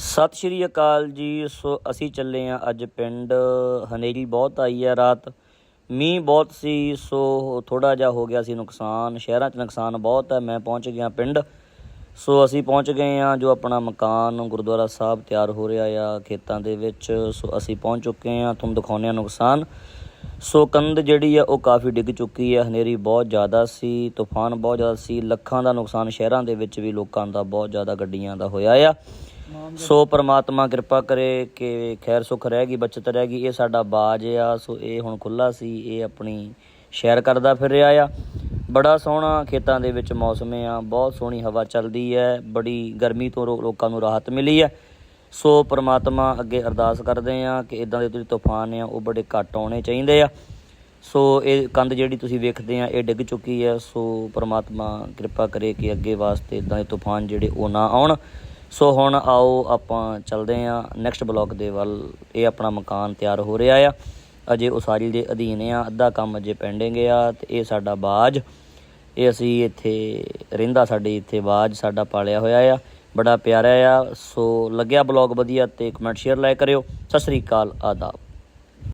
ਸਤਿ ਸ਼੍ਰੀ ਅਕਾਲ ਜੀ। ਸੋ ਅਸੀਂ ਚੱਲੇ ਆ ਅੱਜ ਪਿੰਡ। ਹਨੇਰੀ ਬਹੁਤ ਆਈ ਹੈ ਰਾਤ। ਮੀਂਹ ਬਹੁਤ ਸੀ, ਸੋ ਥੋੜਾ ਜਿਹਾ ਹੋ ਗਿਆ ਸੀ ਨੁਕਸਾਨ। ਸ਼ਹਿਰਾਂ 'ਚ ਨੁਕਸਾਨ ਬਹੁਤ ਹੈ ਮੈਂ ਪਹੁੰਚ ਗਿਆ ਪਿੰਡ। ਸੋ ਅਸੀਂ ਪਹੁੰਚ ਗਏ ਆ ਜੋ ਆਪਣਾ ਮਕਾਨ ਗੁਰਦੁਆਰਾ ਸਾਹਿਬ ਤਿਆਰ ਹੋ ਰਿਹਾ ਆ ਖੇਤਾਂ ਦੇ ਵਿੱਚ। ਸੋ ਅਸੀਂ ਪਹੁੰਚ ਚੁੱਕੇ ਆ ਤੁਹਾਨੂੰ ਦਿਖਾਉਂਦੇ ਆ ਨੁਕਸਾਨ। ਸੋ ਕੰਧ ਜਿਹੜੀ ਆ ਉਹ ਕਾਫੀ ਡਿੱਗ ਚੁੱਕੀ ਹੈ ਹਨੇਰੀ ਬਹੁਤ ਜ਼ਿਆਦਾ ਸੀ, ਤੂਫਾਨ ਬਹੁਤ ਜ਼ਿਆਦਾ ਸੀ। ਲੱਖਾਂ ਦਾ ਨੁਕਸਾਨ ਸ਼ਹਿਰਾਂ ਦੇ ਵਿੱਚ ਵੀ, ਲੋਕਾਂ ਦਾ ਬਹੁਤ ਜ਼ਿਆਦਾ, ਗੱਡੀਆਂ ਦਾ ਹੋਇਆ ਆ। ਸੋ ਪ੍ਰਮਾਤਮਾ ਕਿਰਪਾ ਕਰੇ ਕਿ ਖੈਰ ਸੁਖ ਰਹਿ ਗਈ, ਬਚਤ ਰਹਿ ਗਈ। ਇਹ ਸਾਡਾ ਬਾਜ ਆ, ਸੋ ਇਹ ਹੁਣ ਖੁੱਲਾ ਸੀ, ਇਹ ਆਪਣੀ ਸ਼ੈਰ ਕਰਦਾ ਫਿਰ ਰਿਹਾ ਆ। ਬੜਾ ਸੋਹਣਾ ਖੇਤਾਂ ਦੇ ਵਿੱਚ ਮੌਸਮ ਆ, ਬਹੁਤ ਸੋਹਣੀ ਹਵਾ ਚੱਲਦੀ ਹੈ ਬੜੀ ਗਰਮੀ ਤੋਂ ਰੋ- ਲੋਕਾਂ ਨੂੰ ਰਾਹਤ ਮਿਲੀ ਹੈ ਸੋ ਪ੍ਰਮਾਤਮਾ ਅੱਗੇ ਅਰਦਾਸ ਕਰਦੇ ਆ ਕਿ ਇਦਾਂ ਦੇ ਜਿਹੜੇ ਤੂਫਾਨ ਆ, ਉਹ ਬੜੇ ਘੱਟ ਆਉਣੇ ਚਾਹੀਦੇ ਆ। ਸੋ ਇਹ ਕੰਧ ਜਿਹੜੀ ਤੁਸੀਂ ਵੇਖਦੇ ਆ, ਇਹ ਡਿੱਗ ਚੁੱਕੀ ਹੈ ਸੋ ਪ੍ਰਮਾਤਮਾ ਕਿਰਪਾ ਕਰੇ ਕਿ ਅੱਗੇ ਵਾਸਤੇ ਇਦਾਂ ਦੇ ਤੂਫਾਨ ਜਿਹੜੇ ਉਹ ਨਾ ਆਉਣ। ਸੋ ਹੁਣ ਆਓ ਆਪਾਂ ਚੱਲਦੇ ਆ ਨੈਕਸਟ ਬਲੌਕ ਦੇ ਵੱਲ। ਇਹ ਆਪਣਾ ਮਕਾਨ ਤਿਆਰ ਹੋ ਰਿਹਾ ਆ। ਅਜੇ ਉਸਾਰੀ ਦੇ ਅਧੀਨ ਆ। ਅੱਧਾ ਕੰਮ ਅਜੇ ਪੈਂਡਿੰਗ ਆ ਤੇ ਇਹ ਸਾਡਾ ਬਾਜ। ਇਹ ਅਸੀਂ ਇੱਥੇ ਰਹਿੰਦਾ ਸਾਡੇ ਇੱਥੇ ਬਾਜ ਸਾਡਾ ਪਾਲਿਆ ਹੋਇਆ ਆ। ਬੜਾ ਪਿਆਰਾ ਆ। ਸੋ ਲੱਗਿਆ ਬਲੌਗ ਵਧੀਆ ਤੇ ਕਮੈਂਟ ਸ਼ੇਅਰ ਲਾਇਕ ਕਰਿਓ। ਸਤਿ ਸ੍ਰੀ ਅਕਾਲ, ਆਦਾਬ।